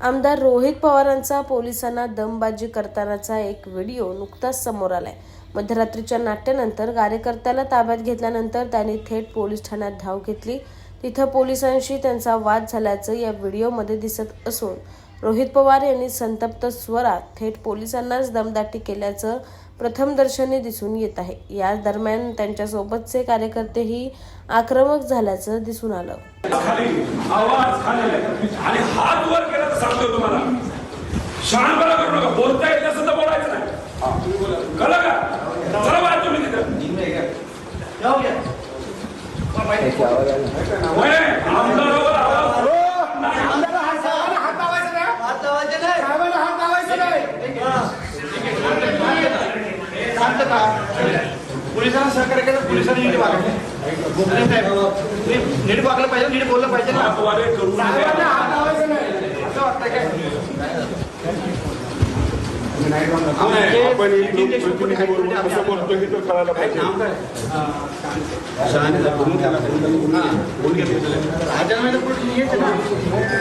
आमदार रोहित पवारांचा पोलिसांना दमबाजी करतानाचा एक व्हिडिओ नुकताच समोर आलाय. मध्यरात्रीच्या नाट्यानंतर कार्यकर्त्याला ताब्यात घेतल्यानंतर त्यांनी थेट पोलीस ठाण्यात धाव घेतली. तिथं पोलिसांशी त्यांचा वाद झाल्याचं या व्हिडिओमध्ये दिसत असून रोहित पवार यांनी संतप्त स्वरात थेट पोलिसांनाच दमदाटी केल्याचं प्रथमदर्शनी दिसून येत आहे. या दरम्यान त्यांच्यासोबतचे कार्यकर्तेही आक्रमक झाल्याचं दिसून आलं. खाली पोलिसांना सहकार्य केलं पोलिसांनी नीट वागायचं नीट- नीट वागलं पाहिजे नीट बोललं पाहिजे ना असं काय? बोलतो